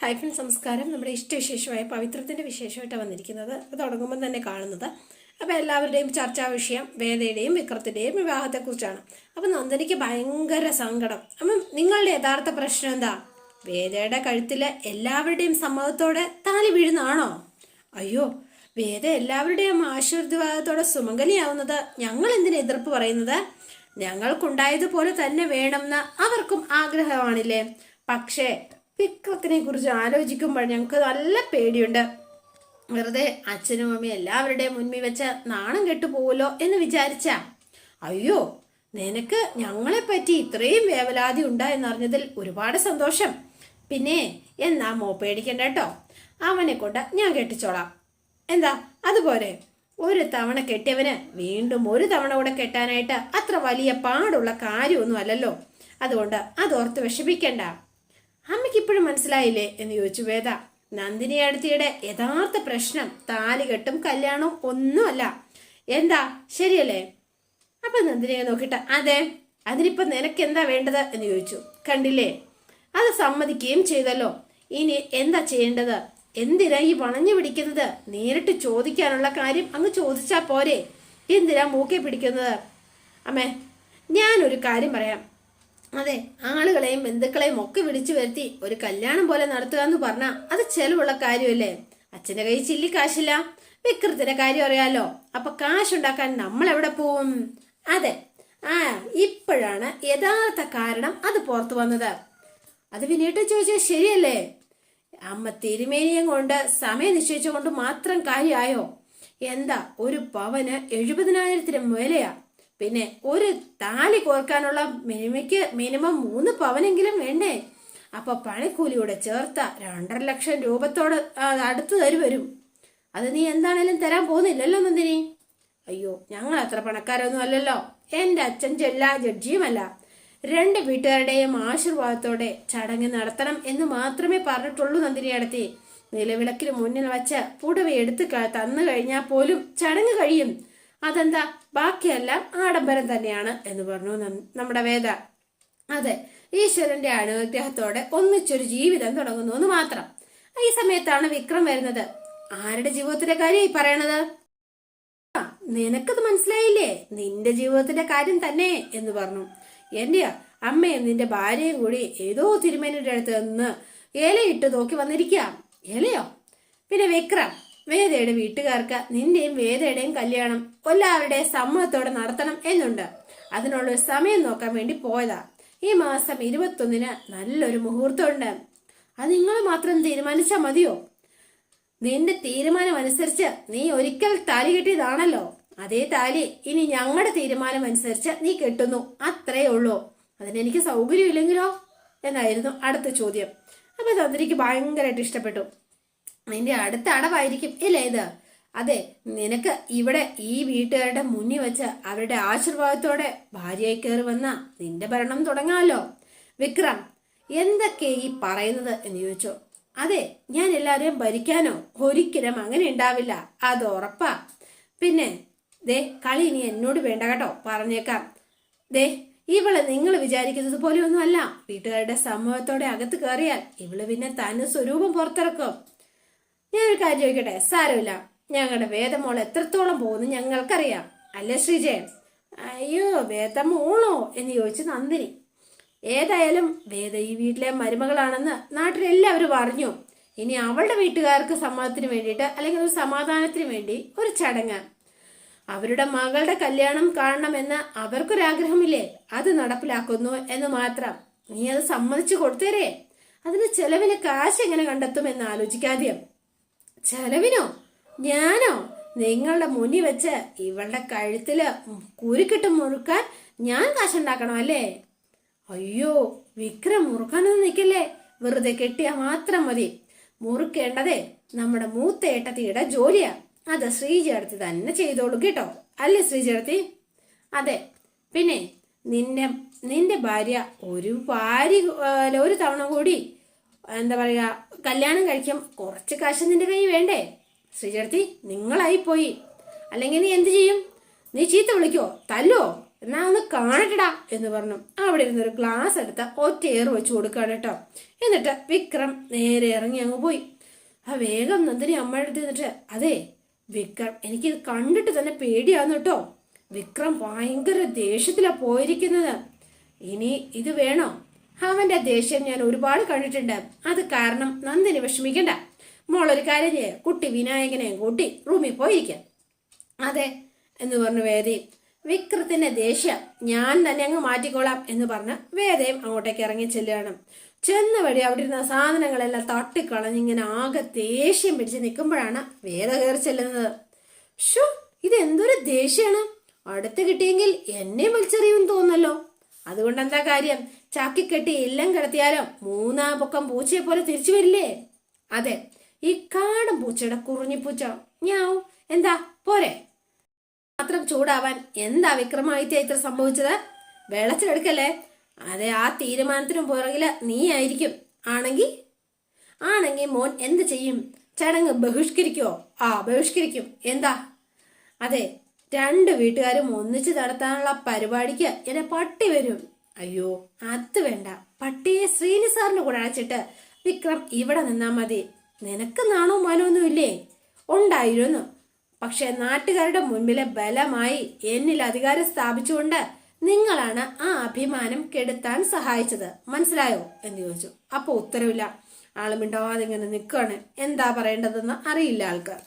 Hi friends നമസ്കാരം. നമ്മുടെ ഇഷ്ടവിശേഷമായ പവിത്രത്തിന്റെ വിശേഷമായിട്ടാണ് വന്നിരിക്കുന്നത്. അത് തുടങ്ങുമ്പോൾ തന്നെ കാണുന്നത്. അപ്പോൾ എല്ലാവരുടെയും ചർച്ചാ വിഷയം വേദയുടെയും വിക്രത്തിന്റെയും വിവാഹത്തെക്കുറിച്ചാണ്. അപ്പം നന്ദനിക്ക് ഭയങ്കര സങ്കടം. അപ്പം നിങ്ങളുടെ യഥാർത്ഥ പ്രശ്നം എന്താ? വേദയുടെ കഴുത്തിൽ എല്ലാവരുടെയും സമ്മതത്തോടെ താലി വീഴുന്നതാണോ? അയ്യോ വേദ എല്ലാവരുടെയും ആശീർവാദത്തോടെ സുമംഗലിയാവുന്നത് ഞങ്ങൾ എന്തിനു എതിർപ്പ് പറയുന്നത്? ഞങ്ങൾക്കുണ്ടായതുപോലെ തന്നെ വേണമെന്ന് അവർക്കും ആഗ്രഹമാണില്ലേ? പക്ഷേ വിക്രത്തിനെ കുറിച്ച് ആലോചിക്കുമ്പോൾ ഞങ്ങൾക്ക് നല്ല പേടിയുണ്ട്. വെറുതെ അച്ഛനും അമ്മയും എല്ലാവരുടെയും മുൻപിൽ വെച്ച നാണം കെട്ടു പോവല്ലോ എന്ന് വിചാരിച്ച. അയ്യോ നിനക്ക് ഞങ്ങളെ പറ്റി ഇത്രയും വേവലാതി ഉണ്ടാ എന്നറിഞ്ഞതിൽ ഒരുപാട് സന്തോഷം. പിന്നെ എന്നാ മോ പേടിക്കണ്ട കേട്ടോ. അവനെ കൊണ്ട് ഞാൻ കെട്ടിച്ചോളാം. എന്താ അതുപോലെ. ഒരു തവണ കെട്ടിയവന് വീണ്ടും ഒരു തവണ കൂടെ കെട്ടാനായിട്ട് അത്ര വലിയ പാടുള്ള കാര്യമൊന്നും അല്ലല്ലോ. അതുകൊണ്ട് അതോർത്ത് വിഷമിക്കണ്ട. അമ്മയ്ക്ക് ഇപ്പോഴും മനസ്സിലായില്ലേ എന്ന് ചോദിച്ചു വേദ. നന്ദിനി അടുത്തിയുടെ യഥാർത്ഥ പ്രശ്നം താലികെട്ടും കല്യാണവും ഒന്നുമല്ല. എന്താ? ശരിയല്ലേ? അപ്പൊ നന്ദിനിയെ നോക്കിയിട്ട് അതെ അതിനിപ്പോ നിനക്ക് എന്താ വേണ്ടത് എന്ന് ചോദിച്ചു. കണ്ടില്ലേ? അത് സമ്മതിക്കുകയും ചെയ്തല്ലോ. ഇനി എന്താ ചെയ്യേണ്ടത്? എന്തിനാ ഈ വളഞ്ഞു പിടിക്കുന്നത്? നേരിട്ട് ചോദിക്കാനുള്ള കാര്യം അങ്ങ് ചോദിച്ചാ പോരെ. എന്തിനാ മൂക്കെ പിടിക്കുന്നത്? അമ്മേ ഞാനൊരു കാര്യം പറയാം. അതെ ആളുകളെയും ബന്ധുക്കളെയും ഒക്കെ വിളിച്ചു വരുത്തി ഒരു കല്യാണം പോലെ നടത്തുക എന്ന് പറഞ്ഞാൽ അത് ചെലവുള്ള കാര്യമല്ലേ? അച്ഛന്റെ കൈ ചില്ലി കാശില്ല. വിക്രത്തിന്റെ കാര്യം അറിയാലോ. അപ്പൊ കാശുണ്ടാക്കാൻ നമ്മൾ എവിടെ പോവും? അതെ ആ ഇപ്പോഴാണ് യഥാർത്ഥ കാരണം അത് പുറത്തു വന്നത്. അത് പിന്നീട് ചോദിച്ചാൽ ശരിയല്ലേ? അമ്മ തിരുമേനിയും കൊണ്ട് സമയം നിശ്ചയിച്ചുകൊണ്ട് മാത്രം കാര്യമായോ എന്താ ഒരു പവന് എഴുപതിനായിരത്തിന് മേലെയാ? പിന്നെ ഒരു താലി കോർക്കാനുള്ള മിനിമയ്ക്ക് മിനിമം മൂന്ന് പവനെങ്കിലും വേണ്ടേ? അപ്പൊ പണിക്കൂലിയുടെ ചേർത്ത രണ്ടര ലക്ഷം രൂപത്തോട് അടുത്ത് തരു വരും. അത് നീ എന്താണേലും തരാൻ പോകുന്നില്ലല്ലോ നന്ദിനി. അയ്യോ ഞങ്ങൾ അത്ര പണക്കാരൊന്നും അല്ലല്ലോ. എന്റെ അച്ഛൻ ചെല്ല ജഡ്ജിയുമല്ല. രണ്ട് വീട്ടുകാരുടെയും ആശീർവാദത്തോടെ ചടങ്ങ് നടത്തണം എന്ന് മാത്രമേ പറഞ്ഞിട്ടുള്ളൂ നന്ദിനി അടുത്തി. നിലവിളക്കിന് മുന്നിൽ വച്ച് പുടവ എടുത്ത് തന്നു കഴിഞ്ഞാൽ പോലും ചടങ്ങ് കഴിയും. അതെന്താ? ബാക്കിയെല്ലാം ആഡംബരം തന്നെയാണ് എന്ന് പറഞ്ഞു നമ്മുടെ വേദ. അതെ ഈശ്വരന്റെ അനുഗ്രഹത്തോടെ ഒന്നിച്ചൊരു ജീവിതം തുടങ്ങുന്നു എന്ന് മാത്രം. ഈ സമയത്താണ് വിക്രം വരുന്നത്. ആരുടെ ജീവിതത്തിന്റെ കാര്യം ഈ പറയണത് നിനക്കത് മനസ്സിലായില്ലേ? നിന്റെ ജീവിതത്തിന്റെ കാര്യം തന്നെ എന്ന് പറഞ്ഞു. എന്റെയാ അമ്മയും നിന്റെ ഭാര്യയും കൂടി ഏതോ തിരുമേനിയുടെ അടുത്ത് നിന്ന് ഇലയിട്ട് നോക്കി വന്നിരിക്കുക ഇലയോ? പിന്നെ വിക്രം വേദയുടെ വീട്ടുകാർക്ക് നിന്റെയും വേദയുടെയും കല്യാണം എല്ലാവരുടെയും സമ്മതത്തോടെ നടത്തണം എന്നുണ്ട്. അതിനുള്ളൊരു സമയം നോക്കാൻ വേണ്ടി പോയതാ. ഈ മാസം ഇരുപത്തൊന്നിന് നല്ലൊരു മുഹൂർത്തമുണ്ട്. അത് നിങ്ങൾ മാത്രം തീരുമാനിച്ചാൽ മതിയോ? നിന്റെ തീരുമാനം അനുസരിച്ച് നീ ഒരിക്കൽ താലി കെട്ടിയതാണല്ലോ. അതേ താലി ഇനി ഞങ്ങളുടെ തീരുമാനം അനുസരിച്ച് നീ കെട്ടുന്നു. അത്രേ ഉള്ളൂ. അതിനെനിക്ക് സൗകര്യമില്ലെങ്കിലോ? എന്നായിരുന്നു അടുത്ത ചോദ്യം. അപ്പൊ തന്ത്രിക്ക് ഭയങ്കരമായിട്ട് ഇഷ്ടപ്പെട്ടു. നിന്റെ അടുത്ത അടവായിരിക്കും ഇല്ലേ ഇത്? അതെ നിനക്ക് ഇവിടെ ഈ വീട്ടുകാരുടെ മുന്നിൽ വെച്ച് അവരുടെ ആശീർവാദത്തോടെ ഭാര്യയായി കയറി വന്ന നിന്റെ ഭരണം തുടങ്ങാമല്ലോ വിക്രം എന്തൊക്കെ ഈ പറയുന്നത് എന്ന് ചോദിച്ചു? അതെ ഞാൻ എല്ലാവരെയും ഭരിക്കാനോ? ഒരിക്കലും അങ്ങനെ ഉണ്ടാവില്ല അത് ഉറപ്പാ. പിന്നെ ദേ കളി ഇനി എന്നോട് വേണ്ട കേട്ടോ പറഞ്ഞേക്കാം. ദേ ഇവൾ നിങ്ങൾ വിചാരിക്കുന്നത് പോലെയൊന്നും അല്ല വീട്ടുകാരുടെ സമൂഹത്തോടെ അകത്ത് കയറിയാൽ ഇവൾ പിന്നെ തന്നെ സ്വരൂപം പുറത്തിറക്കും. ഞാനൊരു കാര്യം ചോദിക്കട്ടെ? സാരമില്ല. ഞങ്ങളുടെ വേദമോൾ എത്രത്തോളം പോകുന്നു ഞങ്ങൾക്കറിയാം. അല്ലേ ശ്രീജയൻ അയ്യോ വേദമോളോ എന്ന് ചോദിച്ചു നന്ദിനി. ഏതായാലും വേദ ഈ വീട്ടിലെ മരുമകളാണെന്ന് നാട്ടിലെല്ലാവരും അറിഞ്ഞു. ഇനി അവളുടെ വീട്ടുകാർക്ക് സമ്മതത്തിന് വേണ്ടിയിട്ട് അല്ലെങ്കിൽ ഒരു സമാധാനത്തിന് വേണ്ടി ഒരു ചടങ്ങ്. അവരുടെ മകളുടെ കല്യാണം കാണണമെന്ന് അവർക്കൊരാഗ്രഹമില്ലേ? അത് നടപ്പിലാക്കുന്നു എന്ന് മാത്രം. നീ അത് സമ്മതിച്ചു കൊടുത്തേരേ. അതിന് ചെലവിന് കാശ് എങ്ങനെ കണ്ടെത്തും എന്ന് ആലോചിക്കാതെയും? ചെലവിനോ? ഞാനോ? നിങ്ങളുടെ മുന്നിൽ വെച്ച് ഇവളുടെ കഴുത്തിൽ കുരുക്കിട്ട് മുറുക്കാൻ ഞാൻ കാശുണ്ടാക്കണം അല്ലേ? അയ്യോ വിക്രം മുറുക്കാനൊന്നും നിൽക്കല്ലേ? വെറുതെ കെട്ടിയാ മാത്രം മതി. മുറുക്കേണ്ടതേ നമ്മുടെ മൂത്ത ഏട്ടത്തിയുടെ ജോലിയാ. അത് ശ്രീചേർത്തി തന്നെ ചെയ്തോളൂ കേട്ടോ. അല്ലേ ശ്രീചേർത്തി അതെ. പിന്നെ നിന്റെ നിന്റെ ഭാര്യ ഒരു ഭാര്യ ഒരു തവണ കൂടി എന്താ പറയാ കല്യാണം കഴിക്കാൻ കുറച്ച് കാശ് നിന്റെ കൈ വേണ്ടേ? ശ്രീചേർത്തി നിങ്ങളായി പോയി അല്ലെങ്കിൽ നീ എന്ത് ചെയ്യും? നീ ചീത്ത വിളിക്കോ? തല്ലോ. എന്നാ ഒന്ന് കാണട്ടടാ എന്ന് പറഞ്ഞു. അവിടെ ഇരുന്നൊരു ഗ്ലാസ് എടുത്ത ഒറ്റയേർ വെച്ച് കൊടുക്കുകയാണ് കേട്ടോ. എന്നിട്ട് വിക്രം നേരെ ഇറങ്ങി അങ്ങ് പോയി. ആ വേഗം നന്ദിനി അമ്മയുടെ അടുത്ത് നിന്നിട്ട് അതെ വിക്രം എനിക്കിത് കണ്ടിട്ട് തന്നെ പേടിയാന്ന് കേട്ടോ. വിക്രം ഭയങ്കര ദേഷ്യത്തിലാ പോയിരിക്കുന്നത്. ഇനി ഇത് വേണോ? അവന്റെ ദേഷ്യം ഞാൻ ഒരുപാട് കണ്ടിട്ടുണ്ട്. അത് കാരണം നന്ദിനി വിഷമിക്കണ്ട. മോളൊരു കാര്യം ചെയ്യ. കുട്ടി വിനായകനെയും കൂട്ടി റൂമിൽ പോയിരിക്കാം. അതെ എന്ന് പറഞ്ഞു വേദയും വിക്രത്തിന്റെ ദേഷ്യം ഞാൻ തന്നെ അങ്ങ് മാറ്റിക്കോളാം എന്ന് പറഞ്ഞ് വേദയും അങ്ങോട്ടേക്ക് ഇറങ്ങി ചെല്ലുകയാണ്. ചെന്ന വഴി അവിടെ ഇരുന്ന സാധനങ്ങളെല്ലാം തട്ടിക്കളഞ്ഞ് ഇങ്ങനെ ആകെ ദേഷ്യം പിടിച്ച് നിൽക്കുമ്പോഴാണ് വേദ കയറി ചെല്ലുന്നത്. ഷോ ഇത് എന്തൊരു ദേഷ്യമാണ് അടുത്ത് കിട്ടിയെങ്കിൽ എന്നെ വലിച്ചെറിയുമെന്ന് തോന്നല്ലോ അതുകൊണ്ട് എന്താ കാര്യം? ചാക്കി കെട്ടി എല്ലാം കിടത്തിയാലും മൂന്നാം പൊക്കം പൂച്ചയെ പോലെ തിരിച്ചു വരില്ലേ? അതെ ഈ കാടും പൂച്ചയുടെ കുറുഞ്ഞിപ്പൂച്ച ഞാവും എന്താ? പോരെ. മാത്രം ചൂടാവാൻ എന്താ വിക്രമാദിത്യ ഇത്ര സംഭവിച്ചത്? വെള്ളത്തിലെടുക്കല്ലേ? അതെ ആ തീരുമാനത്തിനും പുറകിൽ നീ ആയിരിക്കും. ആണെങ്കി ആണെങ്കി മോൻ എന്ത് ചെയ്യും? ചടങ്ങ് ബഹിഷ്കരിക്കോ? ആ ബഹിഷ്കരിക്കും. എന്താ? അതെ രണ്ട് വീട്ടുകാരും ഒന്നിച്ച് നടത്താനുള്ള പരിപാടിക്ക് എന്നെ പട്ടി വരും. അയ്യോ അത് വേണ്ട. പട്ടിയെ ശ്രീനി സാറിന് കൂടെ അടച്ചിട്ട് വിക്രം ഇവിടെ നിന്നാ മതി. നിനക്ക് നാണോ മാനൊന്നും ഇല്ലേ? ഉണ്ടായിരുന്നു. പക്ഷെ നാട്ടുകാരുടെ മുൻപിലെ ബലമായി എന്നിൽ അധികാരം സ്ഥാപിച്ചുകൊണ്ട് നിങ്ങളാണ് ആ അഭിമാനം കെടുത്താൻ സഹായിച്ചത്. മനസ്സിലായോ? എന്ന് ചോദിച്ചു. അപ്പൊ ഉത്തരവില്ല. ആൾ മിണ്ടാതെ ഇങ്ങനെ നിൽക്കുകയാണ് എന്താ പറയേണ്ടതെന്ന് അറിയില്ല ആൾക്കാർ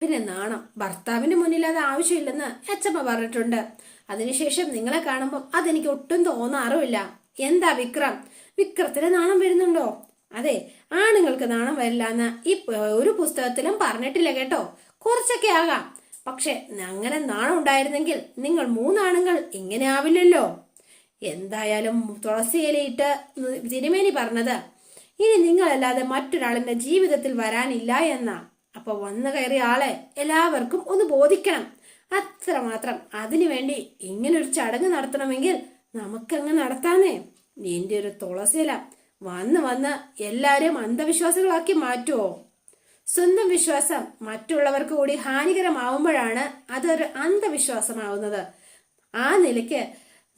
പിന്നെ നാണം. ഭർത്താവിന്റെ മുന്നിൽ അത് ആവശ്യമില്ലെന്ന് അച്ഛമ്മ പറഞ്ഞിട്ടുണ്ട്. അതിനുശേഷം നിങ്ങളെ കാണുമ്പോൾ അതെനിക്ക് ഒട്ടും തോന്നാറുമില്ല എന്താ വിക്രം? വിക്രത്തിന് നാണം വരുന്നുണ്ടോ? അതെ ആണുങ്ങൾക്ക് നാണം വരില്ല എന്ന് ഈ ഒരു പുസ്തകത്തിലും പറഞ്ഞിട്ടില്ല കേട്ടോ. കുറച്ചൊക്കെ ആകാം. പക്ഷെ അങ്ങനെ നാണം ഉണ്ടായിരുന്നെങ്കിൽ നിങ്ങൾ മൂന്നാണുങ്ങൾ ഇങ്ങനെ ആവില്ലല്ലോ. എന്തായാലും തുളസി ഇലയിട്ട് തിരുമേനി പറഞ്ഞത് ഇനി നിങ്ങളല്ലാതെ മറ്റൊരാളിന്റെ ജീവിതത്തിൽ വരാനില്ല എന്നാ. അപ്പൊ വന്നു കയറിയ ആളെ എല്ലാവർക്കും ഒന്ന് ബോധിക്കണം. അത്രമാത്രം അതിനുവേണ്ടി ഇങ്ങനൊരു ചടങ്ങ് നടത്തണമെങ്കിൽ നമുക്കങ്ങ് നടത്താന്നേ. നിന്റെ ഒരു തുളസിയില. വന്ന് വന്ന് എല്ലാരെയും അന്ധവിശ്വാസികളാക്കി മാറ്റുവോ? സ്വന്തം വിശ്വാസം മറ്റുള്ളവർക്ക് കൂടി ഹാനികരമാവുമ്പോഴാണ് അതൊരു അന്ധവിശ്വാസമാവുന്നത്. ആ നിലയ്ക്ക്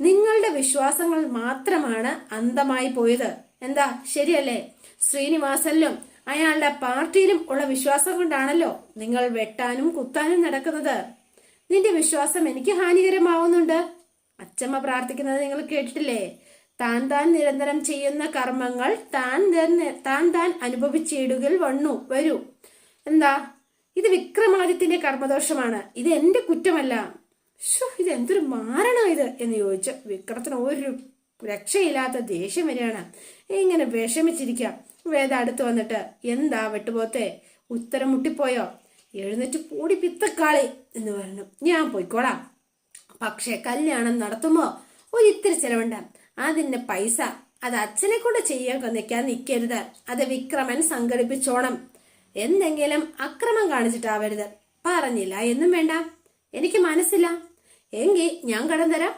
നിങ്ങളുടെ വിശ്വാസങ്ങൾ മാത്രമാണ് അന്ധമായി പോയത്. എന്താ? ശരിയല്ലേ? ശ്രീനിവാസനിലും അയാളുടെ പാർട്ടിയിലും ഉള്ള വിശ്വാസം കൊണ്ടാണല്ലോ നിങ്ങൾ വെട്ടാനും കുത്താനും നടക്കുന്നത്. നിന്റെ വിശ്വാസം എനിക്ക് ഹാനികരമാവുന്നുണ്ട്. അച്ചമ്മ പ്രാർത്ഥിക്കുന്നത് നിങ്ങൾ കേട്ടിട്ടില്ലേ? താൻ താൻ നിരന്തരം ചെയ്യുന്ന കർമ്മങ്ങൾ താൻ താൻ താൻ അനുഭവിച്ചിടുകൾ വണ്ണു വരൂ. എന്താ? ഇത് വിക്രമാദിത്യന്റെ കർമ്മദോഷമാണ്. ഇത് എന്റെ കുറ്റമല്ല. ഇത് എന്തൊരു മാരണോ ഇത്? എന്ന് ചോദിച്ചു വിക്രത്തിന് ഒരു രക്ഷയില്ലാത്ത ദേഷ്യം വരികയാണ്. ഇങ്ങനെ വിഷമിച്ചിരിക്കാം വേദ അടുത്ത് വന്നിട്ട് എന്താ വെട്ടുപോത്തെ? ഉത്തരം മുട്ടിപ്പോയോ? എഴുന്നേറ്റ് പൂടി പിത്തക്കാളി എന്ന് പറഞ്ഞു. ഞാൻ പോയിക്കോളാം. പക്ഷേ കല്യാണം നടത്തുമ്പോ ഒരു ഇത്തിരി ചിലവുണ്ട്. അതിന്റെ പൈസ. അത് അച്ഛനെ കൊണ്ട് ചെയ്യാൻ നിൽക്കാൻ നിൽക്കരുത് അത് വിക്രമൻ സംഘടിപ്പിച്ചോണം. എന്തെങ്കിലും അക്രമം കാണിച്ചിട്ടാവരുത്. പറഞ്ഞില്ല എന്നും വേണ്ട. എനിക്ക് മനസ്സില്ല. എങ്കിൽ ഞാൻ കടം തരാം.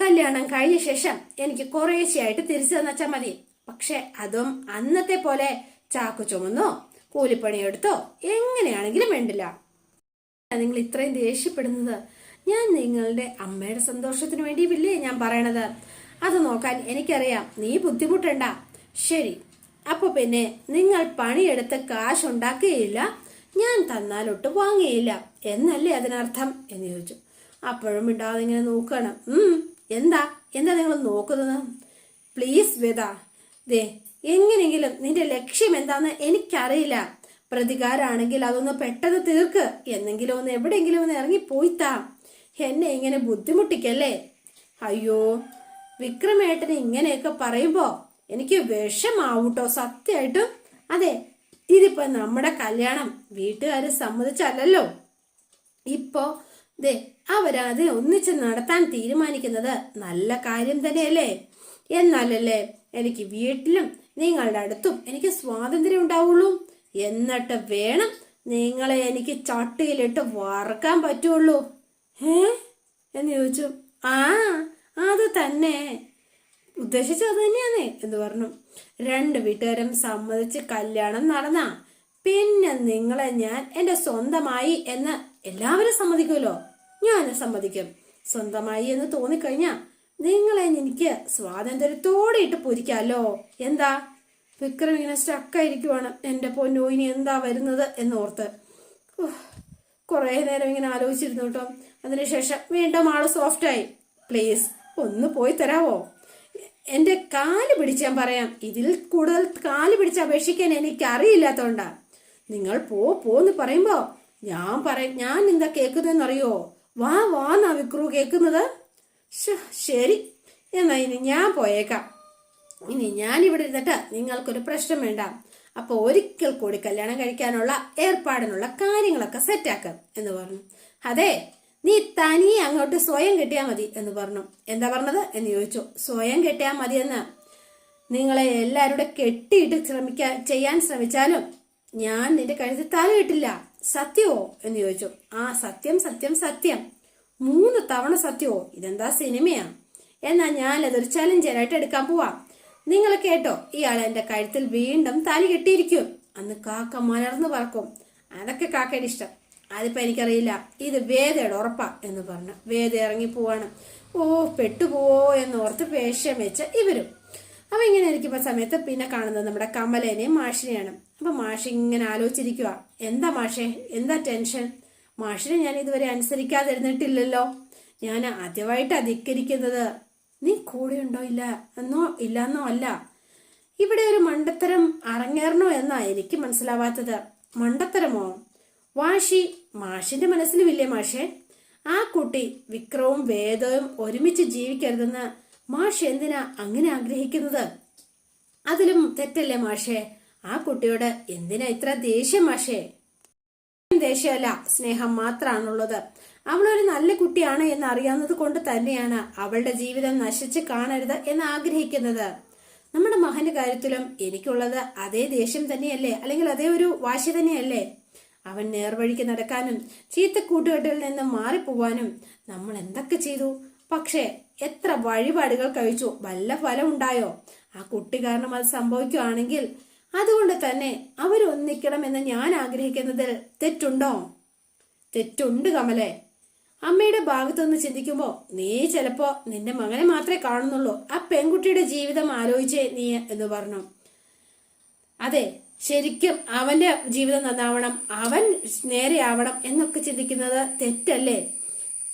കല്യാണം കഴിഞ്ഞ ശേഷം എനിക്ക് കുറേശ്ശെയായിട്ട് തിരിച്ചു തന്നച്ചാൽ മതി പക്ഷെ അതും അന്നത്തെ പോലെ ചാക്കു ചുമന്നോ? കൂലിപ്പണിയെടുത്തോ? എങ്ങനെയാണെങ്കിലും വേണ്ടില്ല. നിങ്ങൾ ഇത്രയും ദേഷ്യപ്പെടുന്നത് ഞാൻ നിങ്ങളുടെ അമ്മയുടെ സന്തോഷത്തിന് വേണ്ടിയില്ലേ ഞാൻ പറയണത്. അത് നോക്കാൻ എനിക്കറിയാം. നീ ബുദ്ധിമുട്ടണ്ട. ശരി. അപ്പൊ പിന്നെ നിങ്ങൾ പണിയെടുത്ത് കാശ് ഉണ്ടാക്കുകയില്ല. ഞാൻ തന്നാലൊട്ട് വാങ്ങുകയില്ല. എന്നല്ലേ അതിനർത്ഥം? എന്ന് ചോദിച്ചു. അപ്പോഴും മിണ്ടാതെ ഇങ്ങനെ നോക്കണം എന്താ? എന്താ നിങ്ങൾ നോക്കുന്നത്? പ്ലീസ് വേദ. ദേ എങ്ങനെയെങ്കിലും നിന്റെ ലക്ഷ്യം എന്താന്ന് എനിക്കറിയില്ല. പ്രതികാരാണെങ്കിൽ അതൊന്ന് പെട്ടെന്ന് തീർക്ക്. എന്നെങ്കിലും ഒന്ന് എവിടെയെങ്കിലും ഒന്ന് ഇറങ്ങി പോയിത്താ എന്നെ ഇങ്ങനെ ബുദ്ധിമുട്ടിക്കല്ലേ? അയ്യോ വിക്രമേട്ടന് ഇങ്ങനെയൊക്കെ പറയുമ്പോ എനിക്ക് വിഷമാവൂട്ടോ സത്യമായിട്ടും അതെ ഇതിപ്പോ നമ്മുടെ കല്യാണം. വീട്ടുകാര് സമ്മതിച്ചല്ലല്ലോ. ഇപ്പോ ദേ അവരത് ഒന്നിച്ച് നടത്താൻ തീരുമാനിക്കുന്നത് നല്ല കാര്യം തന്നെയല്ലേ? എന്നാലല്ലേ എനിക്ക് വീട്ടിലും നിങ്ങളുടെ അടുത്തും എനിക്ക് സ്വാതന്ത്ര്യം ഉണ്ടാവുള്ളൂ. എന്നിട്ട് വേണം നിങ്ങളെ എനിക്ക് ചട്ടിയിലിട്ട് വറക്കാൻ പറ്റുള്ളൂ. ഏ എന്ന് ചോദിച്ചു. ആ അത് തന്നെ. ഉദ്ദേശിച്ചത് തന്നെയാന്നേ എന്ന് പറഞ്ഞു. രണ്ട് വീട്ടുകാരും സമ്മതിച്ച് കല്യാണം നടന്ന. പിന്നെ നിങ്ങളെ ഞാൻ എന്റെ സ്വന്തമായി എന്ന് എല്ലാവരും സമ്മതിക്കുമല്ലോ? ഞാൻ സമ്മതിക്കും. സ്വന്തമായി എന്ന് തോന്നിക്കഴിഞ്ഞാ നിങ്ങളെ എനിക്ക് സ്വാതന്ത്ര്യത്തോടെ ഇട്ട് പൊരിക്കാലോ? എന്താ? വിക്രം ഇങ്ങനെ സ്റ്റക്കായിരിക്കുവാണ് എന്റെ പൊന്നോ ഇനി എന്താ വരുന്നത് എന്നോർത്ത്. കുറേ നേരം ഇങ്ങനെ ആലോചിച്ചിരുന്നു കേട്ടോ. അതിനുശേഷം വീണ്ടും ആൾ സോഫ്റ്റായി പ്ലീസ് ഒന്ന് പോയി തരാവോ? എന്റെ കാൽ പിടിച്ചാൻ പറയാം. ഇതിൽ കൂടുതൽ കാൽ പിടിച്ച് അപേക്ഷിക്കാൻ എനിക്ക് അറിയില്ലാത്തോണ്ടാ നിങ്ങൾ പോ പോന്ന് പറയുമ്പോ ഞാൻ പറയും. ഞാൻ എന്താ കേൾക്കുന്നതെന്നറിയോ? വാ വാ വിക്രു കേൾക്കുന്നത്. ശരി. എന്നാ ഇനി ഞാൻ പോയേക്കാം. ഇനി ഞാൻ ഇവിടെ ഇരുന്നിട്ട് നിങ്ങൾക്കൊരു പ്രശ്നം വേണ്ട. അപ്പോൾ ഒരിക്കൽ കൂടി കല്യാണം കഴിക്കാനുള്ള ഏർപ്പാടിനുള്ള കാര്യങ്ങളൊക്കെ സെറ്റാക്കാം എന്ന് പറഞ്ഞു. അതെ നീ തനിയെ അങ്ങോട്ട് സ്വയം കെട്ടിയാ മതി എന്ന് പറഞ്ഞു. എന്താ പറഞ്ഞത് എന്ന് ചോദിച്ചു. സ്വയം കെട്ടിയാൽ മതി എന്ന് നിങ്ങളെ എല്ലാവരുടെ കെട്ടിയിട്ട് ശ്രമിക്കാൻ ചെയ്യാൻ ശ്രമിച്ചാലും ഞാൻ നിന്റെ കഴുത്തിൽ തല കിട്ടില്ല. സത്യമോ എന്ന് ചോദിച്ചു. ആ സത്യം സത്യം സത്യം. മൂന്ന് തവണ സത്യമോ ഇതെന്താ സിനിമയാ? എന്നാ ഞാൻ അതൊരു ചലഞ്ചറായിട്ട് എടുക്കാൻ പോവാം. നിങ്ങൾ കേട്ടോ ഇയാൾ എന്റെ കഴുത്തിൽ വീണ്ടും തലി കെട്ടിയിരിക്കും. അന്ന് കാക്ക മലർന്നു പറക്കും. അതൊക്കെ കാക്കയുടെ ഇഷ്ടം. അതിപ്പോ എനിക്കറിയില്ല ഇത് വേദയുടെ ഉറപ്പാ എന്ന് പറഞ്ഞു. വേദ ഇറങ്ങി പോവാണ്. ഓ പെട്ടുപോവോ എന്ന് ഓർത്ത് വേഷം വെച്ച് ഇവരും. അപ്പൊ ഇങ്ങനെ ഇരിക്കുമ്പോ സമയത്ത് പിന്നെ കാണുന്നത് നമ്മുടെ കമലേനെയും മാഷിനെയാണ്. അപ്പൊ മാഷി ഇങ്ങനെ ആലോചിച്ചിരിക്കുക എന്താ മാഷേ എന്താ ടെൻഷൻ മാഷിനെ ഞാൻ ഇതുവരെ അനുസരിക്കാതിരുന്നിട്ടില്ലല്ലോ. ഞാൻ ആദ്യമായിട്ട് അധികരിക്കുന്നത് നീ ഉണ്ടോ ഇല്ല? എന്നോ ഇല്ലെന്നോ അല്ല. ഇവിടെ ഒരു മണ്ടത്തരം അരങ്ങേറണോ എന്നാ എനിക്ക് മനസ്സിലാവാത്തത്. മണ്ടത്തരമോ? വാശി മാഷിന്റെ മനസ്സിലുമില്ലേ മാഷേ? ആ കുട്ടി വിക്രവും വേദവും ഒരുമിച്ച് ജീവിക്കരുതെന്ന് മാഷ് എന്തിനാ അങ്ങനെ ആഗ്രഹിക്കുന്നത്? അതിലും തെറ്റല്ലേ മാഷേ? ആ കുട്ടിയോട് എന്തിനാ ഇത്ര ദേഷ്യം മാഷേ? ദേഷ്യമല്ല സ്നേഹം മാത്രമാണുള്ളത് അവളൊരു നല്ല കുട്ടിയാണ് എന്ന് അറിയാവുന്നത് കൊണ്ട് തന്നെയാണ് അവളുടെ ജീവിതം നശിച്ച് കാണരുത് എന്ന് ആഗ്രഹിക്കുന്നത്. നമ്മുടെ മകന്റെ കാര്യത്തിലും എനിക്കുള്ളത് അതേ ദേഷ്യം തന്നെയല്ലേ? അല്ലെങ്കിൽ അതേ ഒരു വാശി തന്നെയല്ലേ? അവൻ നേർവഴിക്ക് നടക്കാനും ചീത്ത കൂട്ടുകെട്ടിൽ നിന്ന് മാറിപ്പോവാനും നമ്മൾ എന്തൊക്കെ ചെയ്തു? പക്ഷേ എത്ര വഴിപാടുകൾ കഴിച്ചു? വല്ല ഫലം ഉണ്ടായോ? ആ കുട്ടി കാരണം അത് സംഭവിക്കുകയാണെങ്കിൽ അതുകൊണ്ട് തന്നെ അവരൊന്നിക്കണമെന്ന് ഞാൻ ആഗ്രഹിക്കുന്നതിൽ തെറ്റുണ്ടോ? തെറ്റുണ്ട് കമലെ. അമ്മയുടെ ഭാഗത്തുനിന്ന് ചിന്തിക്കുമ്പോ നീ ചിലപ്പോ നിന്റെ മകനെ മാത്രമേ കാണുന്നുള്ളൂ. ആ പെൺകുട്ടിയുടെ ജീവിതം ആലോചിച്ചേ നീ എന്ന് പറഞ്ഞു. അതെ ശരിക്കും അവന്റെ ജീവിതം നന്നാവണം അവൻ നേരെയാവണം എന്നൊക്കെ ചിന്തിക്കുന്നത് തെറ്റല്ലേ?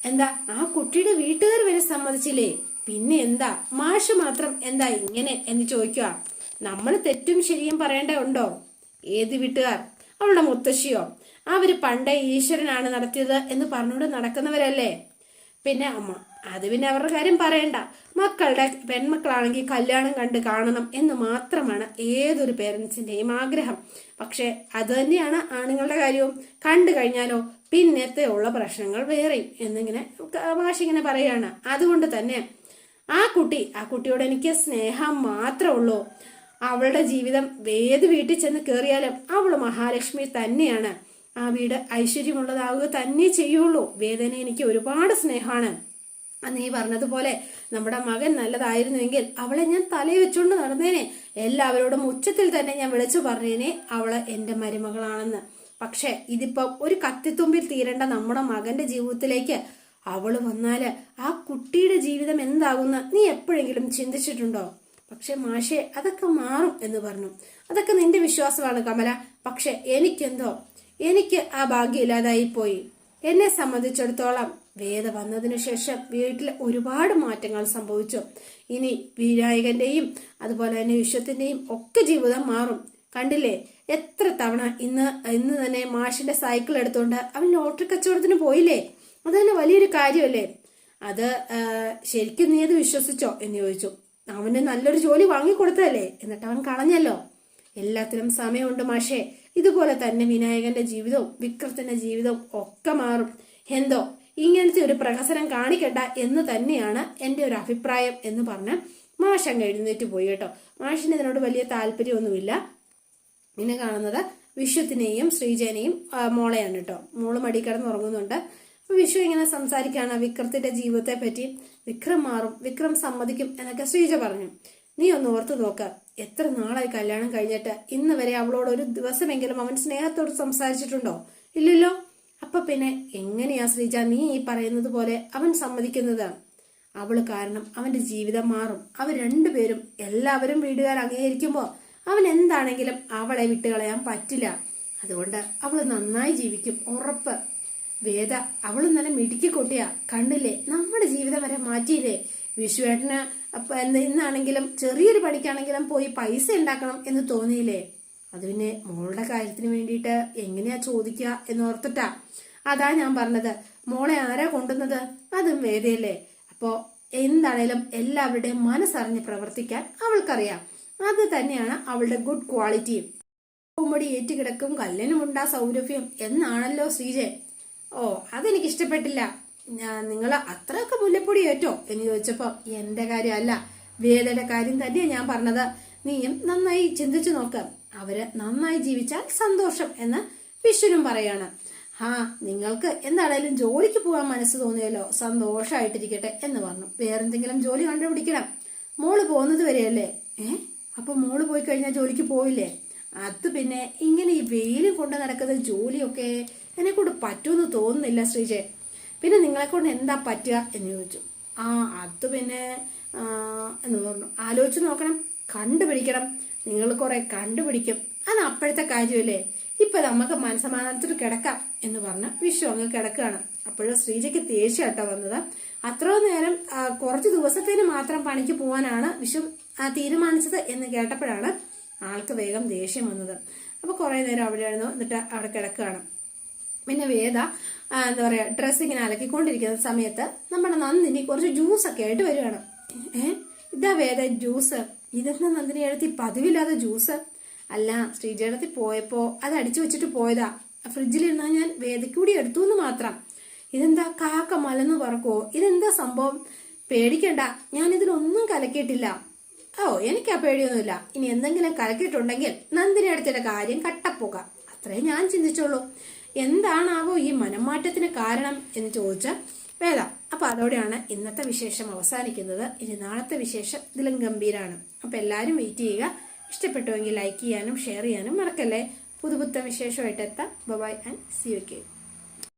എന്താ ആ കുട്ടിയുടെ വീട്ടുകാർ വരെ സമ്മതിച്ചില്ലേ? പിന്നെ എന്താ മാഷ് മാത്രം എന്താ ഇങ്ങനെ എന്ന് ചോദിക്കുക. നമ്മൾ തെറ്റും ശരിയും പറയേണ്ട ഉണ്ടോ? ഏത് വീട്ടുകാർ? അവളുടെ മുത്തശ്ശിയോ? അവർ പണ്ടേ ഈശ്വരനാണ് നടത്തിയത് എന്ന് പറഞ്ഞുകൊണ്ട് നടക്കുന്നവരല്ലേ? പിന്നെ അമ്മ അത് പിന്നെ അവരുടെ കാര്യം പറയണ്ട. മക്കളുടെ പെൺമക്കളാണെങ്കിൽ കല്യാണം കണ്ട് കാണണം എന്ന് മാത്രമാണ് ഏതൊരു പേരൻസിന്റെയും ആഗ്രഹം. പക്ഷേ അത് തന്നെയാണ് ആണുങ്ങളുടെ കാര്യവും. കണ്ടു കഴിഞ്ഞാലോ പിന്നത്തെ ഉള്ള പ്രശ്നങ്ങൾ വേറെയും എന്നിങ്ങനെ മാഷിങ്ങനെ പറയാണ് അതുകൊണ്ട് തന്നെ ആ കുട്ടി ആ കുട്ടിയോട് എനിക്ക് സ്നേഹം മാത്രമേ ഉള്ളൂ. അവളുടെ ജീവിതം ഏത് വീട്ടിൽ ചെന്ന് കയറിയാലും അവൾ മഹാലക്ഷ്മി തന്നെയാണ്. ആ വീട് ഐശ്വര്യമുള്ളതാവുക തന്നെ ചെയ്യുള്ളൂ. വേദന എനിക്ക് ഒരുപാട് സ്നേഹമാണ്. ഈ പറഞ്ഞതുപോലെ നമ്മുടെ മകൻ നല്ലതായിരുന്നുവെങ്കിൽ അവളെ ഞാൻ തലയിൽ വെച്ചുകൊണ്ട് നടന്നേനെ. എല്ലാവരോടും ഉച്ചത്തിൽ തന്നെ ഞാൻ വിളിച്ചു പറഞ്ഞേനെ അവൾ എന്റെ മരുമകളാണെന്ന്. പക്ഷെ ഇതിപ്പോ ഒരു കത്തിത്തുമ്പിൽ തീരേണ്ട നമ്മുടെ മകന്റെ ജീവിതത്തിലേക്ക് അവൾ വന്നാൽ ആ കുട്ടിയുടെ ജീവിതം എന്താകുന്ന നീ എപ്പോഴെങ്കിലും ചിന്തിച്ചിട്ടുണ്ടോ? പക്ഷെ മാഷെ അതൊക്കെ മാറും എന്ന് പറഞ്ഞു. അതൊക്കെ നിന്റെ വിശ്വാസമാണ് കമല. പക്ഷെ എനിക്കെന്തോ? എനിക്ക് ആ ഭാഗ്യം ഇല്ലാതായി പോയി. എന്നെ സംബന്ധിച്ചിടത്തോളം വേദ വന്നതിനു ശേഷം വീട്ടിൽ ഒരുപാട് മാറ്റങ്ങൾ സംഭവിച്ചു. ഇനി വിനായകന്റെയും അതുപോലെ തന്നെ വിശ്വത്തിന്റെയും ഒക്കെ ജീവിതം മാറും. കണ്ടില്ലേ? എത്ര തവണ ഇന്ന് ഇന്ന് തന്നെ മാഷിന്റെ സൈക്കിൾ എടുത്തുകൊണ്ട് അവൻ ലോട്ടറി കച്ചവടത്തിന് പോയില്ലേ? അത് തന്നെ വലിയൊരു കാര്യമല്ലേ? അത് ശരിക്കും നീ അത് വിശ്വസിച്ചോ? എന്ന് ചോദിച്ചു. അവന് നല്ലൊരു ജോലി വാങ്ങിക്കൊടുത്തതല്ലേ? എന്നിട്ട് അവൻ കളഞ്ഞല്ലോ. എല്ലാത്തിനും സമയമുണ്ട് മാഷേ. ഇതുപോലെ തന്നെ വിനായകന്റെ ജീവിതവും വിക്രത്തിന്റെ ജീവിതവും ഒക്കെ മാറും. എന്തോ ഇങ്ങനത്തെ ഒരു പ്രഹസനം കാണിക്കണ്ട എന്ന് തന്നെയാണ് എന്റെ ഒരു അഭിപ്രായം എന്ന് പറഞ്ഞ് മാഷ് അങ്ങ് എഴുന്നേറ്റ് പോയി കേട്ടോ. മാഷിന് ഇതിനോട് വലിയ താല്പര്യമൊന്നുമില്ല. പിന്നെ കാണുന്നത് വിശ്വത്തിനെയും ശ്രീജനെയും മോളെയാണ് കേട്ടോ. മോൾ മടി കിടന്ന് വിഷു ഇങ്ങനെ സംസാരിക്കുകയാണ് വിക്രത്തിന്റെ ജീവിതത്തെ പറ്റി വിക്രം മാറും വിക്രം സമ്മതിക്കും എന്നൊക്കെ ശ്രീജ പറഞ്ഞു. നീ ഒന്ന് ഓർത്തു നോക്ക. എത്ര നാളായി കല്യാണം കഴിഞ്ഞിട്ട് ഇന്ന് വരെ അവളോട് ഒരു ദിവസമെങ്കിലും അവൻ സ്നേഹത്തോട് സംസാരിച്ചിട്ടുണ്ടോ? ഇല്ലല്ലോ. അപ്പൊ പിന്നെ എങ്ങനെയാ ശ്രീജ നീ ഈ പറയുന്നത് പോലെ അവൻ സമ്മതിക്കുന്നത്? അവൾ കാരണം അവന്റെ ജീവിതം മാറും. അവർ രണ്ടുപേരും എല്ലാവരും വീടുകാർ അംഗീകരിക്കുമ്പോൾ അവൻ എന്താണെങ്കിലും അവളെ വിട്ടുകളയാൻ പറ്റില്ല. അതുകൊണ്ട് അവൾ നന്നായി ജീവിക്കും. ഉറപ്പ്. വേദ അവൾ നല്ല മിടുക്കി കൊട്ടിയാ. കണ്ടില്ലേ നമ്മുടെ ജീവിതം വരെ മാറ്റിയില്ലേ? വിഷുവേട്ടന് ഇന്നാണെങ്കിലും ചെറിയൊരു പണിക്കാണെങ്കിലും പോയി പൈസ ഉണ്ടാക്കണം എന്ന് തോന്നിയില്ലേ? അത് പിന്നെ മോളുടെ കാര്യത്തിന് വേണ്ടിയിട്ട് എങ്ങനെയാ ചോദിക്കുക എന്ന് ഓർത്തിട്ടാ. അതാ ഞാൻ പറഞ്ഞത്. മോളെ ആരാ കൊണ്ടുവന്നത്? അതും വേദയല്ലേ. അപ്പോ എന്താണേലും എല്ലാവരുടെയും മനസ്സറിഞ്ഞ് പ്രവർത്തിക്കാൻ അവൾക്കറിയാം. അത് തന്നെയാണ് അവളുടെ ഗുഡ് ക്വാളിറ്റിയും പൂമ്പൊടി ഏറ്റുകിടക്കും കല്ലിനുമുണ്ടാ സൗരഭ്യം. എന്നാണല്ലോ ശ്രീജയ് ഓ അതെനിക്ക് ഇഷ്ടപ്പെട്ടില്ല ഞാൻ നിങ്ങൾ അത്രയൊക്കെ മുല്ലപ്പൊടി ഏറ്റോ? എന്ന് ചോദിച്ചപ്പോ എന്റെ കാര്യമല്ല. വേദയുടെ കാര്യം തന്നെയാ ഞാൻ പറഞ്ഞത്. നീയും നന്നായി ചിന്തിച്ചു നോക്ക്. അവർ നന്നായി ജീവിച്ചാൽ സന്തോഷം എന്ന് വിഷ്ണുനും പറയാണ്. ആ നിങ്ങൾക്ക് എന്താണേലും ജോലിക്ക് പോകാൻ മനസ്സ് തോന്നിയല്ലോ സന്തോഷമായിട്ടിരിക്കട്ടെ എന്ന് പറഞ്ഞു. വേറെന്തെങ്കിലും ജോലി കണ്ടുപിടിക്കണം. മോൾ പോകുന്നത് വരെയല്ലേ? ഏ? അപ്പൊ മോൾ പോയി കഴിഞ്ഞാൽ ജോലിക്ക് പോയില്ലേ അത് പിന്നെ ഇങ്ങനെ ഈ വെയിലും കൊണ്ട് നടക്കുന്ന ജോലിയൊക്കെ എന്നെ കൊണ്ട് പറ്റുമെന്ന് തോന്നുന്നില്ല ശ്രീജെ. പിന്നെ നിങ്ങളെ കൊണ്ട് എന്താ പറ്റുക എന്ന് ചോദിച്ചു. ആ അത് പിന്നെ എന്ന് പറഞ്ഞു ആലോചിച്ച് നോക്കണം കണ്ടുപിടിക്കണം. നിങ്ങൾ കുറെ കണ്ടുപിടിക്കും. അത് അപ്പോഴത്തെ കാര്യമല്ലേ? ഇപ്പൊ നമുക്ക് മനസമാധാനത്തിൽ കിടക്കാം എന്ന് പറഞ്ഞ് വിഷു അങ്ങ് കിടക്കുകയാണ്. അപ്പോഴും ശ്രീജയ്ക്ക് ദേഷ്യം കേട്ടോ വന്നത്. അത്ര നേരം കുറച്ച് ദിവസത്തേന് മാത്രം പണിക്ക് പോവാനാണ് വിഷു തീരുമാനിച്ചത് എന്ന് കേട്ടപ്പോഴാണ് ആൾക്ക് വേഗം ദേഷ്യം വന്നത്. അപ്പൊ കുറെ നേരം അവിടെ ആയിരുന്നു എന്നിട്ട് അവിടെ കിടക്കുകയാണ്. പിന്നെ വേദ എന്താ പറയാ ഡ്രസ്സിങ്ങനെ അലക്കിക്കൊണ്ടിരിക്കുന്ന സമയത്ത് നമ്മുടെ നന്ദിനി കുറച്ച് ജ്യൂസ് ഒക്കെ ആയിട്ട് വരികയാണ്. ഏ? ഇതാ വേദ ജ്യൂസ് ഇതെന്ന നന്ദിനി എഴുത്തി പതിവില്ലാതെ ജ്യൂസ് അല്ല ശ്രീജേടത്തിൽ പോയപ്പോ അത് അടിച്ചു വെച്ചിട്ട് പോയതാ. ഫ്രിഡ്ജിലിരുന്നാ ഞാൻ വേദക്കൂടി കൂടി എടുത്തു എന്ന് മാത്രം. ഇതെന്താ കാക്ക മലന്ന് പറക്കോ? ഇതെന്താ സംഭവം? പേടിക്കണ്ട ഞാൻ ഇതിലൊന്നും കലക്കിയിട്ടില്ല. ഓ എനിക്ക് ആ പേടിയൊന്നുമില്ല. ഇനി എന്തെങ്കിലും കലക്കിയിട്ടുണ്ടെങ്കിൽ നന്ദിനി അടുത്തിന്റെ കാര്യം കട്ടപ്പോക അത്രേ ഞാൻ ചിന്തിച്ചോളൂ എന്താണാവോ ഈ മനംമാറ്റത്തിന് കാരണം എന്ന് ചോദിച്ചാൽ വേദ. അപ്പൊ അതോടെയാണ് ഇന്നത്തെ വിശേഷം അവസാനിക്കുന്നത്. ഇനി നാളത്തെ വിശേഷം ഇതിലും ഗംഭീരാണ്. അപ്പൊ എല്ലാവരും വെയിറ്റ് ചെയ്യുക. ഇഷ്ടപ്പെട്ടുവെങ്കിൽ ലൈക്ക് ചെയ്യാനും ഷെയർ ചെയ്യാനും മറക്കല്ലേ? പുതുപുത്തൻ വിശേഷമായിട്ട് എത്താം. Bye and see you K